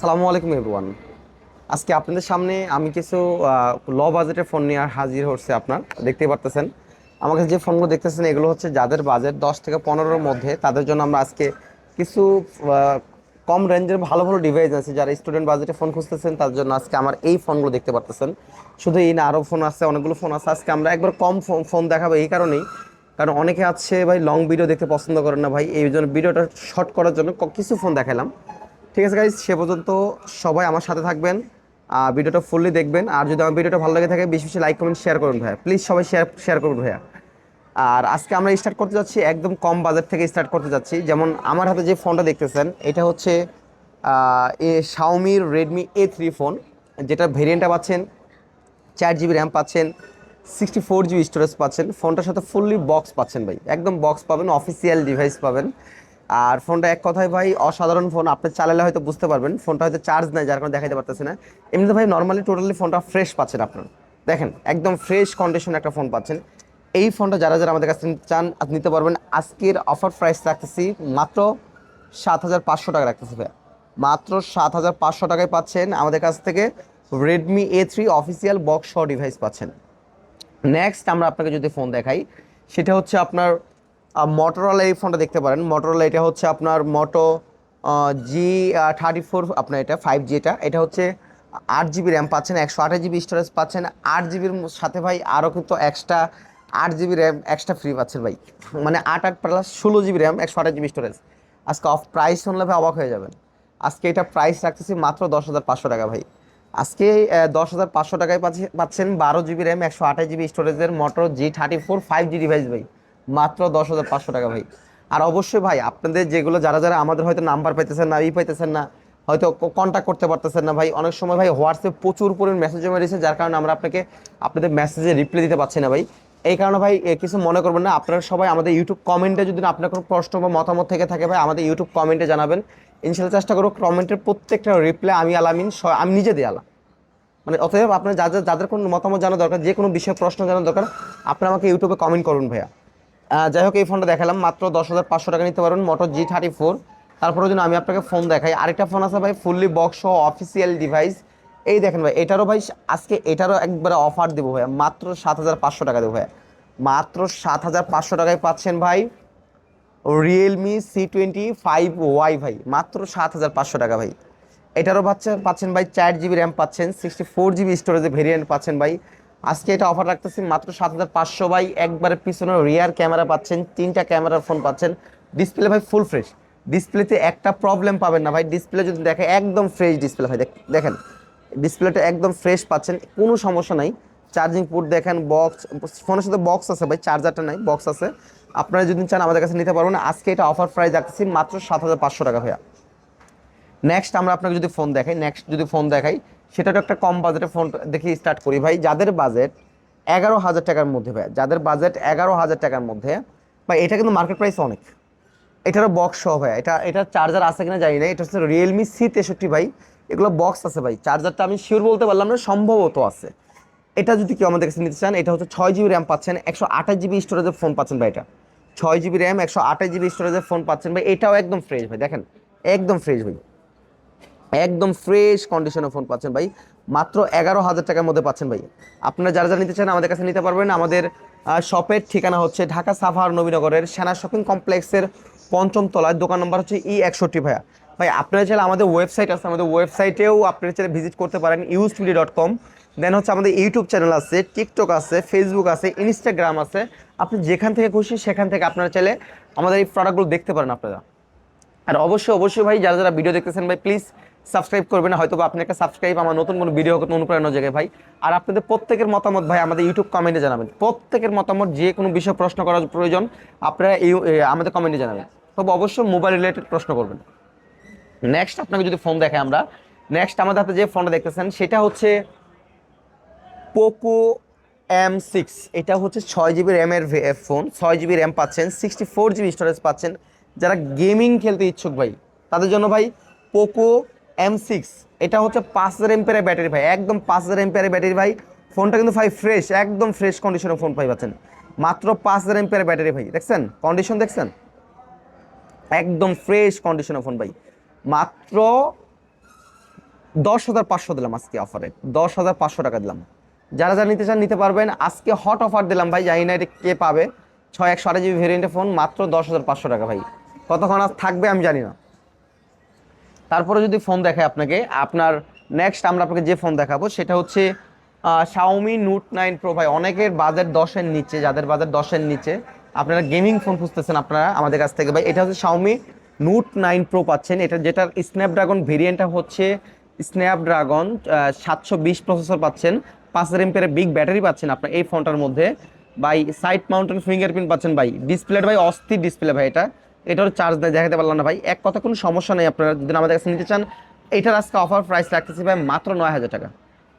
আসসালামু আলাইকুম এভরিওয়ান। আজকে আপনাদের সামনে আমি কিছু ল বাজেটের ফোন নিয়ে হাজির হচ্ছে আপনার। দেখতেই পারতেছেন। আমার কাছে যে ফোনগুলো দেখতেছেন, এগুলো হচ্ছে যাদের বাজেট দশ থেকে পনেরোর মধ্যে, তাদের জন্য আমরা আজকে কিছু কম রেঞ্জের ভালো ভালো ডিভাইস আছে। যারা স্টুডেন্ট বাজেটে ফোন খুঁজতেছেন, তার জন্য আজকে আমার এই ফোনগুলো দেখতে পারতেছেন। শুধু এই না, আরও ফোন আছে, অনেকগুলো ফোন আছে। আজকে আমরা একবার কম ফোন দেখাবো এই কারণেই। কারণ অনেকে আছে ভাই লং ভিডিও দেখতে পছন্দ করেন না ভাই। এই জন্য ভিডিওটা শর্ট করার জন্য কিছু ফোন দেখালাম ঠিক আছে গাইজ সে পর্যন্ত সবাই আমার সাথে থাকবেন ভিডিওটা ফুললি দেখবেন, আর যদি আমার ভিডিওটা ভালো লাগে থাকে, বেশি বেশি লাইক কমেন্ট শেয়ার করুন ভাইয়া। প্লিজ সবাই শেয়ার শেয়ার করুন ভাইয়া। আর আজকে আমরা স্টার্ট করতে যাচ্ছি, একদম কম বাজেট থেকে স্টার্ট করতে যাচ্ছি। যেমন আমার হাতে যে ফোনটা দেখতেছেন, এটা হচ্ছে এ শাওমির রেডমি এ থ্রি ফোন যেটা ভেরিয়েন্টটা পাচ্ছেন, চার জিবি র্যাম পাচ্ছেন সিক্সটি ফোর জিবি স্টোরেজ পাচ্ছেন ফোনটার সাথে ফুললি বক্স পাচ্ছেন ভাই। একদম বক্স পাবেন অফিসিয়াল ডিভাইস পাবেন। আর ফোনটা এক কথায় ভাই অসাধারণ ফোন, আপনি চালালে হয়তো বুঝতে পারবেন। ফোনটা হয়তো চার্জ নাই, যার কারণে দেখাতে পারতেছে না। এমনিতে ভাই নর্মালি টোটালি ফোনটা ফ্রেশ পাচ্ছেন আপনার। দেখেন, একদম ফ্রেশ কন্ডিশনে একটা ফোন পাচ্ছেন। এই ফোনটা যারা যারা আমাদের কাছ চান নিতে পারবেন। আজকের অফার প্রাইস রাখতেছি মাত্র সাত হাজার পাঁচশো টাকা রাখতেছি ভাই মাত্র সাত হাজার পাঁচশো টাকায় পাচ্ছেন আমাদের কাছ থেকে Redmi A three official box Shaw device পাচ্ছেন। নেক্সট আমরা আপনাকে যদি ফোন দেখাই, সেটা হচ্ছে আপনার মোটরোলা এই ফোনটা দেখতে পারেন। মোটরোলা এটা হচ্ছে আপনার মোটো জি থার্টি ফোর আপনার এটা ফাইভ জি এটা। এটা হচ্ছে আট জিবি র্যাম পাচ্ছেন, একশো আঠাশ জিবি স্টোরেজ পাচ্ছেন। আট জিবির সাথে ভাই আরও কিন্তু এক্সট্রা আট জিবি র্যাম এক্সট্রা ফ্রি পাচ্ছেন ভাই। মানে আট আট প্লাস ষোলো জিবি র্যাম একশো আঠাশ জিবি স্টোরেজ আজকে অফ প্রাইস শুনলে ভাই অবাক হয়ে যাবেন। আজকে এটা প্রাইস রাখতেছি মাত্র দশ হাজার পাঁচশো টাকা ভাই। আজকে দশ হাজার পাঁচশো টাকায় পাচ্ছে- পাচ্ছেন বারো জিবি র্যাম একশো আঠাশ জিবি স্টোরেজের Moto G thirty four five G device ভাই। মাত্র দশ হাজার পাঁচশো টাকা ভাই। আর অবশ্যই ভাই, আপনাদের যেগুলো, যারা যারা আমাদের হয়তো নাম্বার পাইতেছেন না, ই পাইতেছেন না, হয়তো কন্ট্যাক্ট করতে পারতেছেন না ভাই, অনেক সময় ভাই হোয়াটসঅ্যাপ প্রচুর পরিমাণ মেসেজ জমা রয়েছে যার কারণে আমরা আপনাকে, আপনাদের মেসেজে রিপ্লাই দিতে পারছি না ভাই। এই কারণে ভাই কিছু মনে করবেন না, আপনারা সবাই আমাদের ইউটিউব কমেন্টে যদি আপনার কোনো প্রশ্ন বা মতামত থেকে থাকে ভাই, আমাদের ইউটিউব কমেন্টে জানাবেন। ইনশাল্লাহ চেষ্টা করব কমেন্টের প্রত্যেকটা রিপ্লাই আমি আলামিন আমি নিজে দিয়ে আলাম মানে অতএব আপনার যাদের যাদের কোনো মতামত জানা দরকার, যে কোনো বিষয়ে প্রশ্ন জানা দরকার আপনি আমাকে ইউটিউবে কমেন্ট করুন ভাইয়া। যাই হোক, এই ফোনটা দেখালাম। মাত্র দশ হাজার পাঁচশো টাকা নিতে পারবেন মোটর জি থার্টি ফোর তারপরে যদি আমি আপনাকে ফোন দেখাই। আরেকটা ফোন আছে ভাই ফুললি বক্স অফিসিয়াল ডিভাইস এই দেখেন ভাই, এটারও ভাই, আজকে এটারও একবারে অফার দেবো ভাইয়া। মাত্র সাত হাজার পাঁচশো টাকা দেবো ভাইয়া। মাত্র সাত হাজার পাঁচশো টাকায় পাচ্ছেন ভাই Realme C twenty five Y ভাই। মাত্র সাত হাজার পাঁচশো টাকা ভাই। এটারও পাচ্ছেন পাচ্ছেন ভাই, চার জিবি র্যাম পাচ্ছেন সিক্সটি ফোর জিবি স্টোরেজে ভেরিয়েন্ট পাচ্ছেন ভাই। আজকে এটা অফার রাখতেছি মাত্র সাত হাজার পাঁচশো ভাই। একবারে পিছনে রিয়ার ক্যামেরা পাচ্ছেন, তিনটা ক্যামেরার ফোন পাচ্ছেন। ডিসপ্লে ভাই ফুল ফ্রেশ ডিসপ্লেতে একটা প্রবলেম পাবেন না ভাই। ডিসপ্লে যদি দেখে একদম ফ্রেশ ডিসপ্লে ভাই। দেখ- দেখেন ডিসপ্লেটা একদম ফ্রেশ পাচ্ছেন, কোনো সমস্যা নাই। চার্জিং পোর্ট দেখেন বক্স ফোনের সাথে বক্স আছে ভাই চার্জারটা নাই বক্স আছে। আপনারা যদি চান আমাদের কাছে নিতে পারবেন, আজকে এটা অফার প্রাইস রাখতেছি মাত্র সাত হাজার পাঁচশো টাকা ভাইয়া। নেক্সট আমরা আপনাকে যদি ফোন দেখাই নেক্সট যদি ফোন দেখাই সেটা তো একটা কম বাজেটের ফোন দেখি স্টার্ট করি। ভাই, যাদের বাজেট এগারো হাজার টাকার মধ্যে, ভাই, যাদের বাজেট এগারো হাজার টাকার মধ্যে, ভাই, এটা কিন্তু মার্কেট প্রাইস অনেক। এটারও বক্স সহ, ভাই, এটা এটার চার্জার আছে কিনা জানি না, এটা হচ্ছে রিয়েলমি সি তেষট্টি, ভাই, এগুলো বক্স আছে, ভাই। চার্জারটা আমি শিওর বলতে পারলাম না, সম্ভবত আছে। এটা যদি কেউ আমাদের কাছে নিতে চান, এটা হচ্ছে ছয় জিবি র্যাম পাচ্ছেন, একশো আঠাশ জিবি স্টোরেজের ফোন পাচ্ছেন, ভাই, এটা। ছয় জিবি র্যাম একশো আঠাশ জিবি স্টোরেজের ফোন পাচ্ছেন, ভাই, এটাও একদম ফ্রেশ ভাই, দেখেন, একদম ফ্রেশ ভাই। একদম ফ্রেশ কন্ডিশনে ফোন পাচ্ছেন ভাই। মাত্র এগারো হাজার টাকার মধ্যে পাচ্ছেন ভাই। আপনারা যারা যারা নিতে চান আমাদের কাছে নিতে পারবেন। আমাদের শপের ঠিকানা হচ্ছে ঢাকা সাভার নবীনগরের সেনা শপিং কমপ্লেক্সের পঞ্চম তলায় দোকান নম্বর হচ্ছে ই একষট্টি ভাইয়া। ভাই, আপনারা চাইলে আমাদের ওয়েবসাইট আছে। আমাদের ওয়েবসাইটেও আপনারা চাইলে ভিজিট করতে পারেন ইউজ টুডি ডট কম দেন হচ্ছে আমাদের ইউটিউব চ্যানেল আছে টিকটক আছে ফেসবুক আছে ইনস্টাগ্রাম আছে। আপনি যেখান থেকে খুশি সেখান থেকে আপনারা চাইলে আমাদের এই প্রোডাক্টগুলো দেখতে পারেন আপনারা। আর অবশ্যই অবশ্যই ভাই, যারা যারা ভিডিও দেখতেছেন ভাই প্লিজ সাবস্ক্রাইব করবেন হয়তো বা আপনি একটা সাবস্ক্রাইব আমার নতুন কোনো ভিডিও করতে অনুপ্রেরণা জায়গায় ভাই। আর আপনাদের প্রত্যেকের মতামত ভাই আমাদের ইউটিউব কমেন্টে জানাবেন। প্রত্যেকের মতামত, যে কোনো বিষয়ে প্রশ্ন করার প্রয়োজন, আপনারা এই আমাদের কমেন্টে জানাবেন। তবে অবশ্যই মোবাইল রিলেটেড প্রশ্ন করবেন। নেক্সট আপনাকে যদি ফোন দেখাই আমরা নেক্সট আমাদের হাতে যে ফোনটা দেখতেছেন, সেটা হচ্ছে পোকো এম সিক্স এটা হচ্ছে ছয় জিবি র্যামের ফোন ছয় জিবি র্যাম পাচ্ছেন সিক্সটি ফোর জিবি স্টোরেজ পাচ্ছেন। যারা গেমিং খেলতে ইচ্ছুক ভাই, তাদের জন্য ভাই পোকো এম সিক্স এটা হচ্ছে পাঁচ হাজার এমপিয়ারের ব্যাটারি ভাই, একদম পাঁচ হাজার এমপিয়ারের ব্যাটারি ভাই। ফোনটা কিন্তু ভাই ফ্রেশ একদম ফ্রেশ কন্ডিশনের ফোন পাই পাচ্ছেন। মাত্র পাঁচ হাজার এমপিয়ারের ব্যাটারি ভাই, দেখছেন? কন্ডিশন দেখছেন? একদম ফ্রেশ কন্ডিশনের ফোন ভাই। মাত্র দশ হাজার পাঁচশো দিলাম আজকে অফারে দশ হাজার পাঁচশো টাকা দিলাম। যারা যারা নিতে চান নিতে পারবেন। আজকে হট অফার দিলাম ভাই, জানি না এটা কে পাবে। ছয় একশো আড়াই জিবি ভেরিয়েন্টের ফোন মাত্র দশ হাজার পাঁচশো টাকা ভাই। কতক্ষণ থাকবে আমি জানি না। তারপরে যদি ফোন দেখায় আপনাকে, আপনার নেক্সট আমরা আপনাকে যে ফোন দেখাবো, সেটা হচ্ছে শাওমি নোট নাইন প্রো ভাই। অনেকের বাজার দশের নিচে, যাদের বাজার দশের নিচে, আপনারা গেমিং ফোন খুঁজতেছেন আপনারা আমাদের কাছ থেকে। ভাই, এটা হচ্ছে শাওমি নোট নাইন প্রো পাচ্ছেন। এটা যেটার স্ন্যাপড্রাগন ভেরিয়েন্টটা হচ্ছে স্ন্যাপড্রাগন সাতশো বিশ প্রসেসর পাচ্ছেন। পাঁচ হাজার বিগ ব্যাটারি পাচ্ছেন আপনার এই ফোনটার মধ্যে। বাই সাইড মাউন্টেন ফিঙ্গারপ্রিন্ট পাচ্ছেন ভাই। ডিসপ্লে ভাই, অস্থির ডিসপ্লে ভাই এটা। এটার চার্জ দেয় দেখাতে পারলাম না ভাই। এক কথা, কোনো সমস্যা নেই আপনারা যদি আমাদের কাছে নিতে চান, এটার আজকে অফার প্রাইস রাখতেছি ভাই মাত্র নয় হাজার টাকা।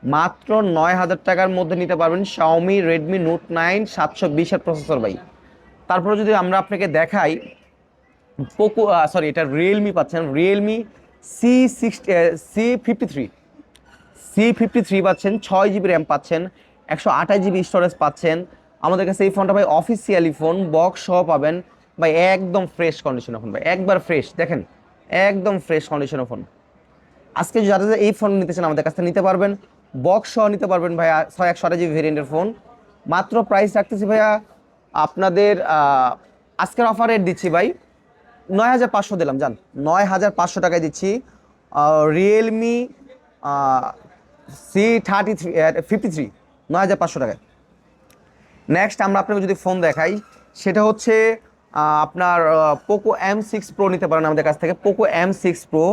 মাত্র নয় হাজার টাকার মধ্যে নিতে পারবেন শাওমি রেডমি নোট নাইন সাতশো বিশের প্রসেসর ভাই। তারপরে যদি আমরা আপনাকে দেখাই পোকো সরি এটা রিয়েলমি পাচ্ছেন। Realme C sixty C fifty three C fifty three পাচ্ছেন, ছয় জিবি র্যাম পাচ্ছেন, একশো আঠাশ জিবি স্টোরেজ পাচ্ছেন। আমাদের কাছে এই ফোনটা ভাই অফিসিয়ালি ফোন বক্স সহ পাবেন। ভাই, একদম ফ্রেশ কন্ডিশনের ফোন ভাই, একবার ফ্রেশ দেখেন, একদম ফ্রেশ কন্ডিশনের ফোন আজকে যারা এই ফোন নিতে চান, আমাদের কাছ থেকে নিতে পারবেন। বক্স সহ নিতে পারবেন, ভাইয়া, ছয় একশো আঠাশ জিবি ভেরিয়েন্টের ফোন মাত্র প্রাইস রাখতেছি, ভাইয়া, আপনাদের আজকের অফার রেট দিচ্ছি, ভাই, নয় হাজার পাঁচশো দিলাম, জান, নয় হাজার পাঁচশো টাকায় দিচ্ছি Realme C thirty three fifty three নয় হাজার পাঁচশো টাকায়। নেক্সট আমরা আপনাকে যদি ফোন দেখাই, সেটা হচ্ছে আপনার পোকো এম সিক্স প্রো নিতে পারেন আমাদের কাছ থেকে। পোকো এম সিক্স প্রো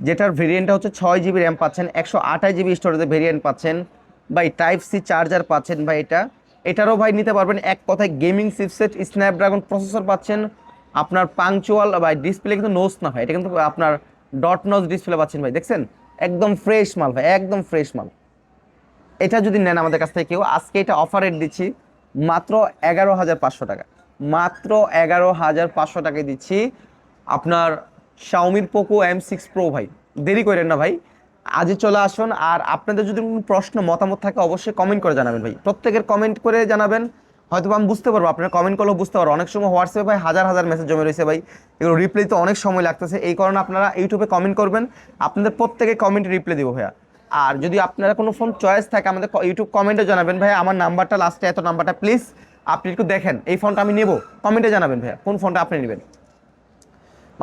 যেটার ভেরিয়েন্টটা হচ্ছে ছয় জিবি র্যাম পাচ্ছেন, একশো আঠাশ জিবি স্টোরেজের ভেরিয়েন্ট পাচ্ছেন বাই টাইপ সি চার্জার পাচ্ছেন ভাই এটা। এটারও ভাই নিতে পারবেন এক কথায় গেমিং চিপসেট স্ন্যাপড্রাগন প্রসেসর পাচ্ছেন। আপনার পাংচুয়াল ভাই ডিসপ্লে কিন্তু নোস না ভাই, এটা কিন্তু আপনার ডট নজ ডিসপ্লে পাচ্ছেন ভাই, দেখছেন? একদম ফ্রেশ মাল ভাই, একদম ফ্রেশ মাল। এটা যদি নেন আমাদের কাছ থেকে কেউ, আজকে এটা অফার রেট দিচ্ছি মাত্র এগারো হাজার পাঁচশো টাকা। মাত্র এগারো হাজার পাঁচশো টাকায় দিচ্ছি। আপনার শাওমির পোকো এম সিক্স প্রো ভাই, দেরি করেন না ভাই। আজই চলে আসুন আর আপনাদের যদি কোনো প্রশ্ন, মতামত থাকে অবশ্যই কমেন্ট করে জানাবেন ভাই। প্রত্যেকের কমেন্ট করে জানাবেন। হয়তো আমি বুঝতে পারব, আপনারা কমেন্ট করলেও বুঝতে পারব। অনেক সময় হোয়াটসঅ্যাপে ভাই হাজার হাজার মেসেজ জমে রয়েছে ভাই। এগুলো রিপ্লাই তো অনেক সময় লাগতেছে। এই কারণে আপনারা ইউটিউবে কমেন্ট করবেন। আপনাদের প্রত্যেকে কমেন্ট রিপ্লাই দিব ভাইয়া। আর যদি আপনারা কোনো ফোন চয়েস থাকে, আমাদের ইউটিউব কমেন্টে জানাবেন। ভাই আমার নাম্বারটা লাস্টে এত নাম্বারটা প্লিজ আপনি একটু দেখেন। এই ফোনটা আমি নেব। কমেন্টে জানাবেন ভাইয়া, কোন ফোনটা আপনি নেবেন?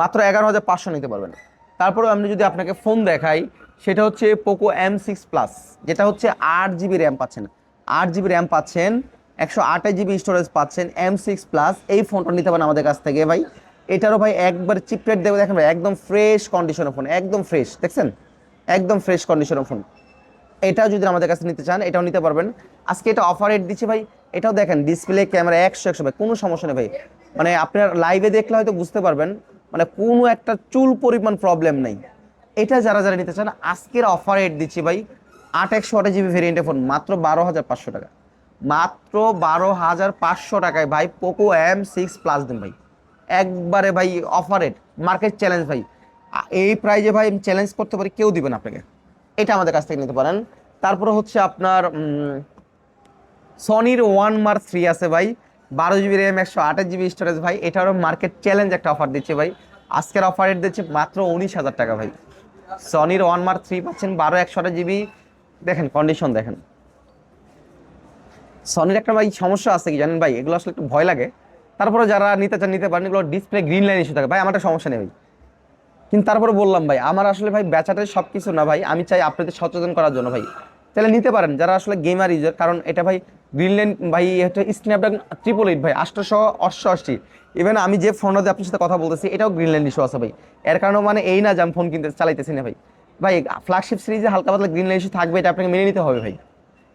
মাত্র এগারো হাজার পাঁচশো নিতে পারবেন। তারপরে আমি যদি আপনাকে ফোন দেখাই, সেটা হচ্ছে পোকো এম সিক্স প্লাস যেটা হচ্ছে আট জিবি র্যাম পাচ্ছেন। আট জিবি র্যাম পাচ্ছেন, একশো আঠাশ জিবি স্টোরেজ পাচ্ছেন এম সিক্স প্লাস এই ফোনটা নিতে পারেন আমাদের কাছ থেকে ভাই। এটারও ভাই একবার চিপ রেট দেবে। দেখেন ভাই, একদম ফ্রেশ কন্ডিশনের ফোন একদম ফ্রেশ দেখছেন? একদম ফ্রেশ কন্ডিশনের ফোন এটাও যদি আমাদের কাছে নিতে চান, এটাও নিতে পারবেন। আজকে এটা অফার রেট দিচ্ছে ভাই, এটাও দেখেন ডিসপ্লে ক্যামেরা একশো একশো ভাই, কোনো সমস্যা নেই ভাই। মানে আপনার লাইভে দেখলে হয়তো বুঝতে পারবেন মানে কোনো একটা চুল পরিমাণ প্রবলেম নেই। এটা যারা যারা নিতে চান, আজকের অফার রেট দিচ্ছি ভাই, আট একশো আট জিবি ভেরিয়েন্টের ফোন মাত্র বারো হাজার পাঁচশো টাকা। মাত্র বারো হাজার পাঁচশো টাকায় ভাই পোকো এম সিক্স প্লাস দিন ভাই। একবারে ভাই অফার রেট মার্কেট চ্যালেঞ্জ ভাই। এই প্রাইজে ভাই আমি চ্যালেঞ্জ করতে পারি, কেউ দিবেন আপনাকে। এটা আমাদের কাছ থেকে নিতে পারেন। তারপরে হচ্ছে আপনার সনির ওয়ান মার্ক থ্রি আছে ভাই। বারো জিবি র্যাম একশো আঠাশ জিবি স্টোরেজ ভাই। এটারও মার্কেট চ্যালেঞ্জ একটা অফার দিচ্ছে ভাই। আজকের অফার দিচ্ছে মাত্র উনিশ হাজার টাকা ভাই। সনির ওয়ান মার্ক থ্রি পাচ্ছেন বারো, একশো জিবি দেখেন কন্ডিশন দেখেন। সনির একটা ভাই সমস্যা আছে কি জানেন ভাই? এগুলো আসলে একটু ভয় লাগে। তারপরে যারা নিতে চান, নিতে পারেন। এগুলো ডিসপ্লে গ্রিন লাইন ইস্যু থাকে। ভাই, আমার সমস্যা নেই ভাই। কিন্তু তারপরে বললাম, ভাই, আমার আসলে ভাই বেচাটাই সব কিছু না ভাই, আমি চাই আপনাদের সচেতন করার জন্য ভাই। তাহলে নিতে পারেন, যারা আসলে গেমার ইউজার কারণ এটা ভাই গ্রিনল্যান্ড ভাই এটা স্ন্যাপড্রাগন ট্রিপল এইট ভাই, আটশোশো অষ্টআশি। ইভেন আমি যে ফোনটা দিয়ে আপনার সাথে কথা বলতেছি, এটাও গ্রিনল্যান্ড ইস্যু আছে ভাই। এর কারণে মানে এই না যে আমি ফোন কিনতে চালাইতেছি না ভাই। ভাই ফ্ল্যাগশিপ সিরিজে হালকা পাতলা গ্রিনল্যান্ড ইস্যু থাকবে, এটা আপনাকে মেনে নিতে হবে ভাই।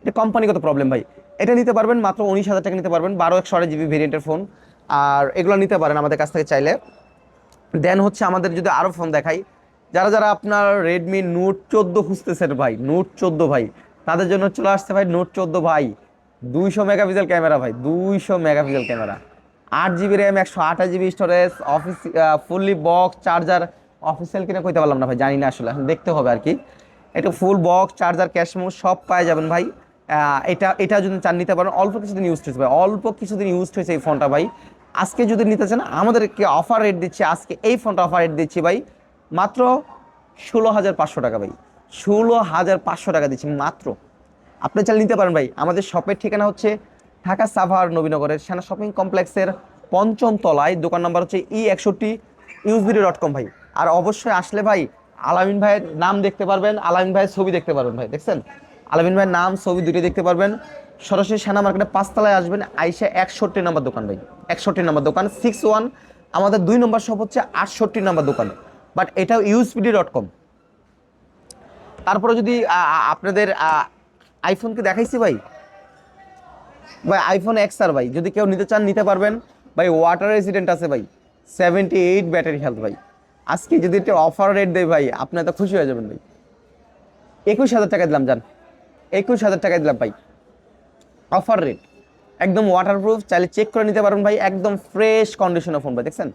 এটা কোম্পানিগত প্রবলেম ভাই। এটা নিতে পারবেন মাত্র উনিশ হাজার টাকা নিতে পারবেন, বারো একশো আড়াই জিবি ভেরিয়েন্টের ফোন আর এগুলো নিতে পারেন আমাদের কাছ থেকে চাইলে। দেন হচ্ছে আমাদের যদি আরও ফোন দেখাই, যারা যারা আপনার রেডমি নোট চোদ্দ খুঁজতেছেন ভাই নোট চোদ্দ ভাই, তাদের জন্য চলে আসছে ভাই নোট চোদ্দ ভাই, দুইশো মেগাপিক্সেল ক্যামেরা ভাই, দুইশো মেগাপিক্সেল ক্যামেরা আট জিবি র্যাম একশো আঠাশ GB storage office fully box charger official কিনা কইতে পারলাম না ভাই, জানি না আসলে দেখতে হবে আর কি এটা ফুল বক্স চার্জার ক্যাশমো সব পাওয়া যাবেন ভাই। এটা এটা যদি চান নিতে পারেন, অল্প কিছুদিন ইউজ হয়েছে ভাই, অল্প কিছুদিন ইউজ হয়েছে এই ফোনটা ভাই। আজকে যদি নিতে চান, আমাদেরকে অফার রেট দিচ্ছি, আজকে এই ফোনটা অফার রেট দিচ্ছি ভাই, মাত্র ষোলো হাজার পাঁচশো টাকা ভাই ষোলো হাজার পাঁচশো টাকা দিচ্ছি মাত্র। আপনি চাইলে নিতে পারেন ভাই, আমাদের শপের ঠিকানা হচ্ছে ঢাকা সাভার নবীনগরের সেনা শপিং কমপ্লেক্সের পঞ্চম তলায়, দোকান নাম্বার হচ্ছে ই একষট্টি ইউজবিডি ডট কম ভাই। আর অবশ্যই আসলে ভাই, আলামিন ভাইয়ের নাম দেখতে পারবেন, আলামিন ভাইয়ের ছবি দেখতে পারবেন ভাই, দেখছেন? আলামিন ভাইয়ের নাম, ছবি দুটো দেখতে পারবেন। সরাসরি সেনা মার্কেটে পাঁচতলায় আসবেন আইসা একষট্টি নাম্বার দোকান ভাই। একষট্টি নাম্বার দোকান সিক্স ওয়ান আমাদের দুই নম্বর শপ হচ্ছে আটষট্টি নাম্বার দোকান। বাট এটাও ইউজবিডি ডট কম তারপরে যদি আপনাদের আইফোনকে দেখাইছি ভাই। ভাই আইফোন এক্স আর ভাই, যদি কেউ নিতে চান, নিতে পারবেন। ভাই ওয়াটার রেসিডেন্ট আছে ভাই। সেভেন্টি এইট ব্যাটারি হেলথ ভাই। আজকে যদি একটা অফার রেট দেয় ভাই, আপনি তো খুশি হয়ে যাবেন ভাই। একুশ হাজার টাকা দিলাম জান একুশ হাজার টাকা দিলাম ভাই। অফার রেট একদম ওয়াটারপ্রুফ চাইলে চেক করে নিতে পারবেন ভাই, একদম ফ্রেশ কন্ডিশনের ফোন ভাই, দেখছেন?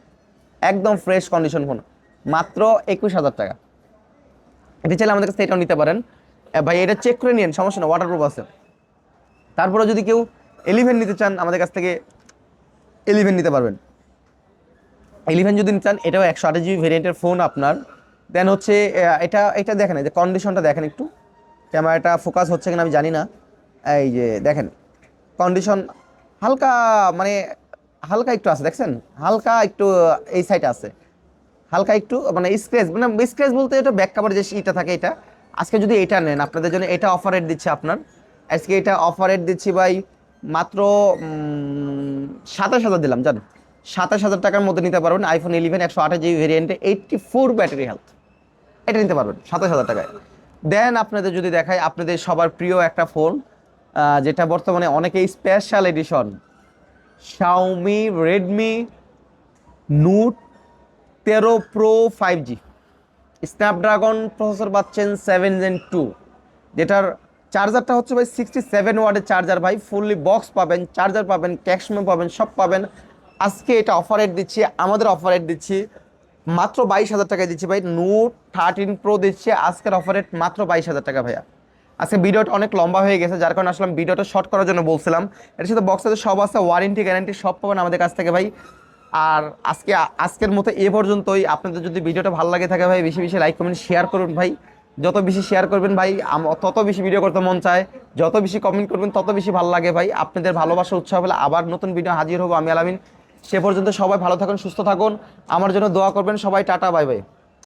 একদম ফ্রেশ কন্ডিশন ফোন মাত্র একুশ হাজার টাকা। এটা চাইলে আমাদের কাছ এটাও নিতে পারেন। ভাই, এটা চেক করে নিন সমস্যা না ওয়াটারপ্রুফ আছে। তারপরে যদি কেউ এলিভেন নিতে চান, আমাদের কাছ থেকে এলিভেন নিতে পারবেন। এলিভেন যদি নিতে চান, এটাও একশো আঠাশ জিবি ভেরিয়েন্টের ফোন আপনার। দেন হচ্ছে এটা এটা দেখেন যে কন্ডিশনটা দেখেন একটু। ক্যামেরাটা ফোকাস হচ্ছে কিনা আমি জানি না। এই যে দেখেন কন্ডিশন হালকা মানে হালকা একটু আছে, দেখছেন? হালকা একটু এই সাইডে আছে। হালকা একটু মানে স্ক্র্যাচ মানে স্ক্র্যাচ বলতে এটা ব্যাক কাভার যে ইটা থাকে এটা। আজকে যদি এটা নেন, আপনাদের জন্য এটা অফার রেট দিচ্ছে আপনার। আজকে এটা অফার রেট দিচ্ছি ভাই মাত্র সাতাশ হাজার দিলাম জান সাতাশ হাজার টাকার মধ্যে নিতে পারবেন আইফোন ইলেভেন একশো আঠাশ জিবি ভেরিয়েন্টে এইটটি ফোর ব্যাটারি হেলথ এটা নিতে পারবেন, সাতাশ হাজার টাকায়। দেন আপনাদের যদি দেখায় আপনাদের সবার প্রিয় একটা ফোন যেটা বর্তমানে অনেকেই special edition Xiaomi Redmi Note তেরো pro five G Snapdragon processor পাচ্ছেন সেভেন জেন টু যেটার চার্জারটা হচ্ছে ভাই সিক্সটি সেভেন ওয়ার্ডের চার্জার ভাই ফুললি বক্স পাবেন চার্জার পাবেন ক্যাশমে পাবেন, সব পাবেন। আজকে এটা অফার রেট দিচ্ছি, আমাদের অফার রেট দিচ্ছি মাত্র বাইশ হাজার টাকায় দিচ্ছি ভাই। নোট থার্টিন প্রো দিচ্ছে। আজকের অফার মাত্র বাইশ হাজার টাকা ভাইয়া। আজকে ভিডিওটা অনেক লম্বা হয়ে গেছে, যার কারণে আসলাম ভিডিওটা শর্ট করার জন্য বলছিলাম। এর সাথে বক্সে সব আছে ওয়ারেন্টি গ্যারান্টি সব পাবেন আমাদের কাছ থেকে ভাই। আর আজকে, আজকের মতো এ পর্যন্তই। আপনাদের যদি ভিডিওটা ভালো লাগে থাকে ভাই, বেশি বেশি লাইক কমেন্ট শেয়ার করুন ভাই। যত বেশি শেয়ার করবেন ভাই তত বেশি ভিডিও করতে মন চায়। যত বেশি কমেন্ট করবেন, তত বেশি ভালো লাগে ভাই। আপনাদের ভালোবাসা, উৎসাহ হলে আবার নতুন ভিডিও হাজির হব আমি, আলামিন। সে পর্যন্ত সবাই ভালো থাকুন, সুস্থ থাকুন। আমার জন্য দোয়া করবেন সবাই, টাটা, বাই বাই।